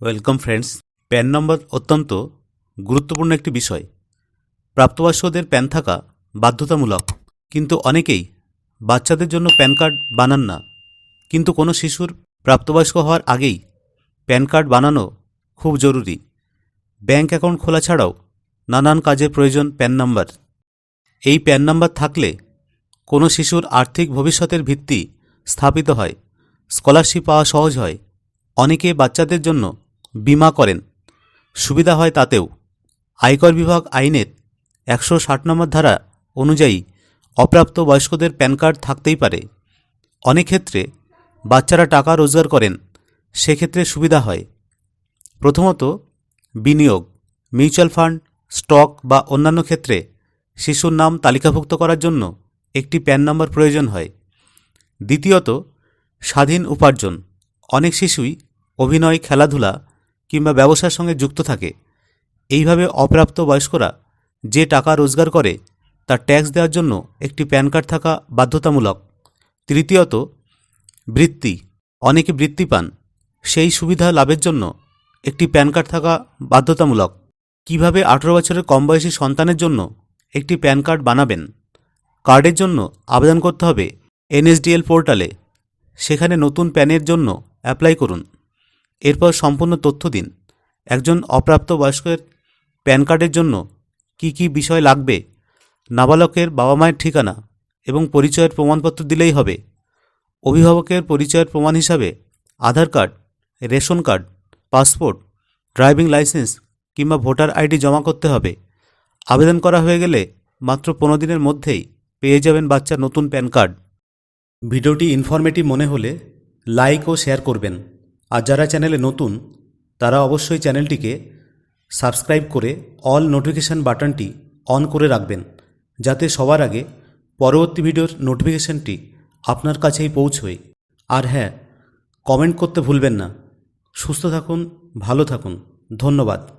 Welcome friends PAN number অত্যন্ত গুরুত্বপূর্ণ একটি বিষয়। প্রাপ্তবয়স্কদের প্যান থাকা বাধ্যতামূলক। কিন্তু অনেকেই বাচ্চাদের জন্য প্যান কার্ড বানান না। কিন্তু কোনো শিশুর প্রাপ্তবয়স্ক হওয়ার আগেই প্যান কার্ড বানানো খুব জরুরি। ব্যাংক অ্যাকাউন্ট খোলা ছাড়াও নানান কাজে প্রয়োজন প্যান নাম্বার এই প্যান নাম্বার থাকলে কোনো শিশুর আর্থিক ভবিষ্যতের ভিত্তি স্থাপিত হয়। স্কলারশিপ পাওয়া সহজ হয়। অনেকে বাচ্চাদের জন্য বিমা করেন। সুবিধা হয় তাতেও। আয়কর বিভাগ আইনের একশো ষাট নম্বর ধারা অনুযায়ী অপ্রাপ্ত বয়স্কদের প্যান কার্ড থাকতেই পারে। অনেক ক্ষেত্রে বাচ্চারা টাকা রোজগার করেন, সেক্ষেত্রে সুবিধা হয়। প্রথমত, বিনিয়োগ, মিউচুয়াল ফান্ড, স্টক বা অন্যান্য ক্ষেত্রে শিশুর নাম তালিকাভুক্ত করার জন্য একটি প্যান নম্বর প্রয়োজন হয়। দ্বিতীয়ত, স্বাধীন উপার্জন, অনেক শিশুই অভিনয়, খেলাধুলা কিংবা ব্যবসার সঙ্গে যুক্ত থাকে। এইভাবে অপ্রাপ্ত বয়স্করা যে টাকা রোজগার করে তার ট্যাক্স দেওয়ার জন্য একটি প্যান কার্ড থাকা বাধ্যতামূলক। তৃতীয়ত, বৃত্তি। অনেকে বৃত্তি পান। সেই সুবিধা লাভের জন্য একটি প্যান কার্ড থাকা বাধ্যতামূলক। কীভাবে আঠেরো বছরের কম বয়সী সন্তানের জন্য একটি প্যান কার্ড বানাবেন? কার্ডের জন্য আবেদন করতে হবে এনএসডিএল পোর্টালে। সেখানে নতুন প্যানের জন্য অ্যাপ্লাই করুন। এরপর সম্পূর্ণ তথ্য দিন। একজন অপ্রাপ্ত বয়স্কের প্যান কার্ডের জন্য কি কি বিষয় লাগবে, নাবালকের বাবা মায়ের ঠিকানা এবং পরিচয়ের প্রমাণপত্র দিলেই হবে। অভিভাবকের পরিচয়ের প্রমাণ হিসাবে Aadhaar card, ration card, passport, driving licence কিংবা ভোটার আইডি জমা করতে হবে। আবেদন করা হয়ে গেলে মাত্র পনেরো দিনের মধ্যেই পেয়ে যাবেন বাচ্চার নতুন প্যান কার্ড। ভিডিওটি ইনফরমেটিভ মনে হলে লাইক ও শেয়ার করবেন। আর যারা চ্যানেলে নতুন, তারা অবশ্যই চ্যানেলটিকে সাবস্ক্রাইব করে অল নোটিফিকেশান বাটনটি অন করে রাখবেন, যাতে সবার আগে পরবর্তী ভিডিওর নোটিফিকেশানটি আপনার কাছেই পৌঁছয়। আর হ্যাঁ কমেন্ট করতে ভুলবেন না। সুস্থ থাকুন, ভালো থাকুন। ধন্যবাদ।